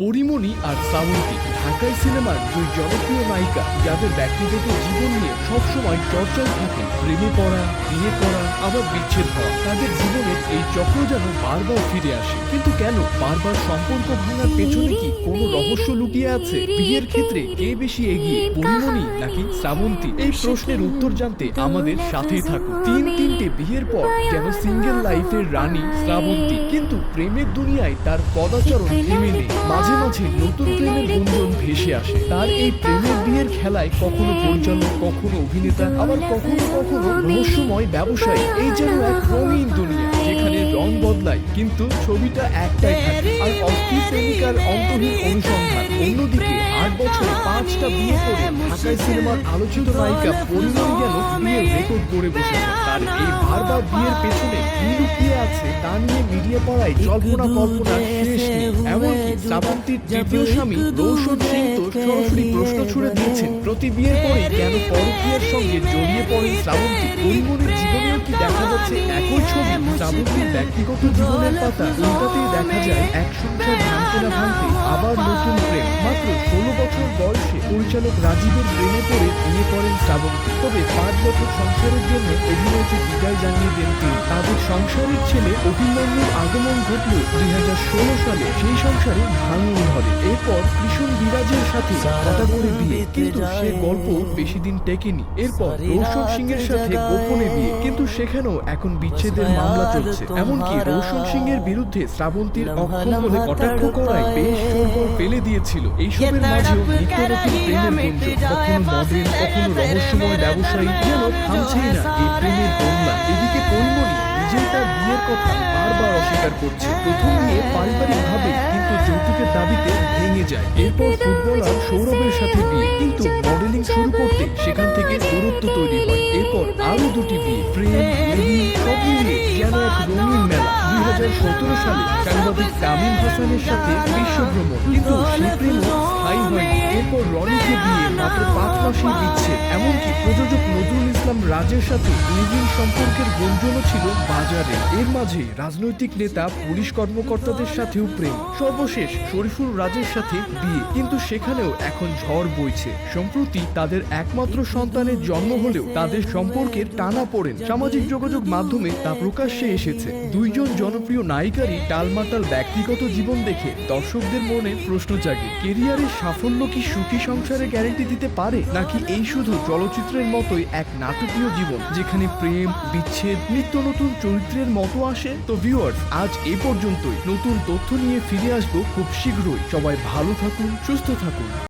পরিমণি আর শ্রাবন্তী ঢাকাই সিনেমার দুই জনপ্রিয় নায়িকা যাদের ব্যক্তিগত জীবন নিয়ে সবসময় চর্চায় থাকেন, প্রেমে পড়া, বিয়ে করা, আবার বিচ্ছেদ হওয়া, তাদের জীবনের এই চক্র যেন বারবার ফিরে আসে। কিন্তু কেন বারবার সম্পর্ক ভাঙার পেছনে কি কোনো রহস্য লুকিয়ে আছে? বিয়ের ক্ষেত্রে কে বেশি এগিয়ে, পরিমণি নাকি শ্রাবন্তী এই প্রশ্নের উত্তর জানতে আমাদের সাথেই থাকুন। তিন তিনটে বিয়ের পর যেন সিঙ্গেল লাইফের রানী শ্রাবন্তী কিন্তু প্রেমের দুনিয়ায় তার পদাচরণ থেমে নেই। মাঝে মাঝে মাঝে নতুন প্রেমের গুঞ্জন ভেসে আসে। তার এই প্রেমের বিয়ের খেলায় কখনো পরিচালক কখনো অভিনেতা আবার কখনো কখনো রহস্যময় ব্যবসায়ী। এই যেন এক রঙিন দুনিয়া যেখানে রং বদলায় কিন্তু ছবিটা একটাই থাকে। আর অস্থির প্রেমিকার অন্তহীন অনুসন্ধান। অন্যদিকে আট বছর পাঁচটা বিয়ে করে ঢাকায় সিনেমার আলোচিত নায়িকা পরিমণি যেন রেকর্ড করে বসেছে তার এই বারবার বিয়ের পেছনে কি লুকিয়ে আছে তা নিয়ে মিডিয়া পাড়ায় জল্পনা কল্পনার শেষ নেই। এমনকি শ্রাবন্তীর তৃতীয় স্বামী রৌশন সিং তো সরাসরি প্রশ্ন ছুড়ে দিয়েছেন, প্রতি বিয়ের পরে কেন পরকীয়ার সঙ্গে জড়িয়ে পড়েন শ্রাবন্তী পরিমণির জীবনেও কি দেখা যাচ্ছে একই ছবি? শ্রাবন্তীর ব্যক্তিগত জীবনের পাতা উল্টাতেই দেখা যায় এক সংসার ভাঙতে না ভাঙতে আবার নতুন প্রেম। মাত্র ষোলো বছর বয়সে পরিচালক রাজীবের প্রেমে পড়ে বিয়ে করেন শ্রাবন্তী। তবে পাঁচ বছর সংসারের জন্য অভিনয়কে বিদায় জানিয়ে দেন তিনি। তাদের সংসারের ছেলে অভিমন্যুর আগমন ঘটল দুই হাজার ষোলো সালে। সেই সংসারে ভাঙন ধরে। এরপর কৃষ্ণ বিরাজের সাথে হঠাৎ করে বিয়ে। কিন্তু সে গল্প বেশি দিন টেকেনি। এরপর রৌশন সিং এর সাথে গোপনে বিয়ে। কিন্তু সেখানেও এখন বিচ্ছেদের মামলা চলছে। এমনকি রৌশন সিং এর বিরুদ্ধে শ্রাবন্তীর অক্ষম বলে কটাক্ষ করায় বেশ সরগর ফেলে দিয়েছিল এইসবের মাঝেও নিত্য নতুন প্রেমের কখনো মডেল কখনো রহস্যময় ব্যবসায়ী যেন থামছেই না এই প্রেমের বন্যা এদিকে পরিমণি নিজেই তার বিয়ের কথা বারবার অস্বীকার করছে প্রথম নিয়ে পারিবারিক ভাবে কিন্তু যৌতুকের দাবিতে ভেঙে যায় এরপর ফুটবলার সৌরভের সাথে বিয়ে কিন্তু মডেলিং শুরু করতে সেখান থেকে দূরত্ব তৈরি হয় এরপর আরও দুটি বিয়ে প্রেম সব মিলিয়ে যেন এক রঙিন মেলা সালে সাংবাদিক তামিম হাসানের সাথে বিশ্বভ্রমণ কিন্তু সে প্রেমও স্থায়ী হয়নি। রনিকে দিয়ে মাত্র পাঁচ মাসেই দিচ্ছে। এমনকি প্রযোজক নজরুল ইসলাম রাজের সাথে নিবিড় সম্পর্কের গুঞ্জনও ছিল বাজারে। এর মাঝে রাজনৈতিক নেতা, পুলিশ কর্মকর্তাদের সাথেও প্রেম। সর্বশেষ শরীফুল রাজের সাথে বিয়ে। কিন্তু সেখানেও এখন ঝড় বইছে। সম্প্রতি তাদের একমাত্র সন্তানের জন্ম হলেও তাদের সম্পর্কের টানা পড়েন। সামাজিক যোগাযোগ মাধ্যমে তা প্রকাশ্যে এসেছে। দুইজন জনপ্রিয় নায়িকারই টালমাটাল ব্যক্তিগত জীবন দেখে দর্শকদের মনে প্রশ্ন জাগে, কেরিয়ারের সাফল্য কি সুখী সংসারে গ্যারেন্টি দিতে পারে? নাকি এই শুধু চলচ্চিত্রের মতোই এক নাটকীয় জীবন, যেখানে প্রেম, বিচ্ছেদ, নিত্য নতুন চরিত্রের মতো আসে? তো ভিউয়ার্স আজ এ পর্যন্তই। নতুন তথ্য নিয়ে ফিরে আসব খুব শীঘ্রই। সবাই ভালো থাকুন, সুস্থ থাকুন।